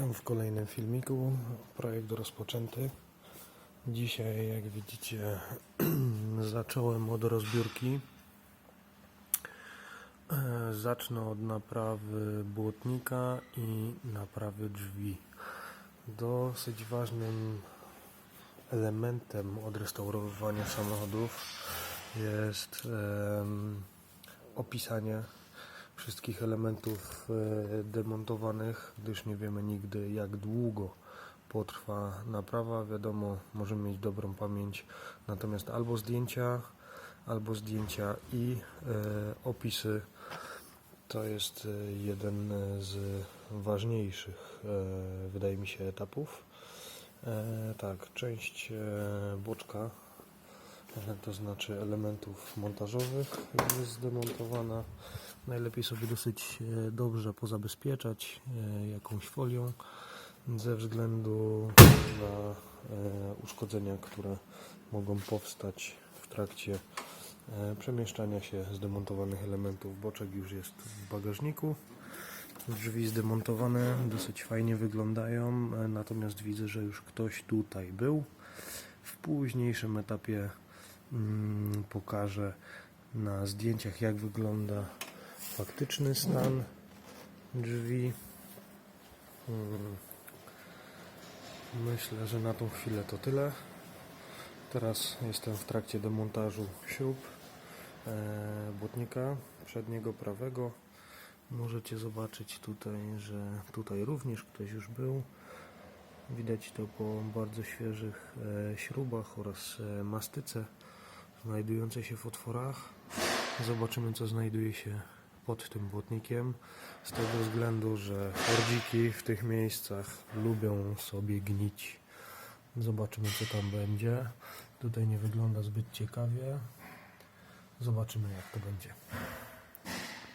Witam w kolejnym filmiku. Projekt rozpoczęty. Dzisiaj, jak widzicie, zacząłem od rozbiórki. E, Zacznę od naprawy błotnika i naprawy drzwi. Dosyć ważnym elementem odrestaurowywania samochodów jest opisanie wszystkich elementów e, demontowanych, gdyż nie wiemy nigdy jak długo potrwa naprawa. Wiadomo, możemy mieć dobrą pamięć, natomiast albo zdjęcia, albo zdjęcia i e, opisy to jest e, jeden z ważniejszych, wydaje mi się, etapów. Tak, część boczka, to znaczy elementów montażowych jest zdemontowana. Najlepiej sobie dosyć e, dobrze pozabezpieczać e, jakąś folią ze względu na e, uszkodzenia, które mogą powstać w trakcie przemieszczania się zdemontowanych elementów. Boczek już jest w bagażniku. Drzwi zdemontowane, dosyć fajnie wyglądają, natomiast widzę, że już ktoś tutaj był. W późniejszym etapie mm, pokażę na zdjęciach, jak wygląda faktyczny stan drzwi. Mm, Myślę, że na tą chwilę to tyle. Teraz jestem w trakcie demontażu śrub e, błotnika przedniego prawego. Możecie zobaczyć tutaj, że tutaj również ktoś już był. Widać to po bardzo świeżych e, śrubach oraz e, mastyce znajdującej się w otworach. Zobaczymy, co znajduje się pod tym błotnikiem. Z tego względu, że fordziki w tych miejscach lubią sobie gnić. Zobaczymy, co tam będzie. Tutaj nie wygląda zbyt ciekawie. Zobaczymy, jak to będzie.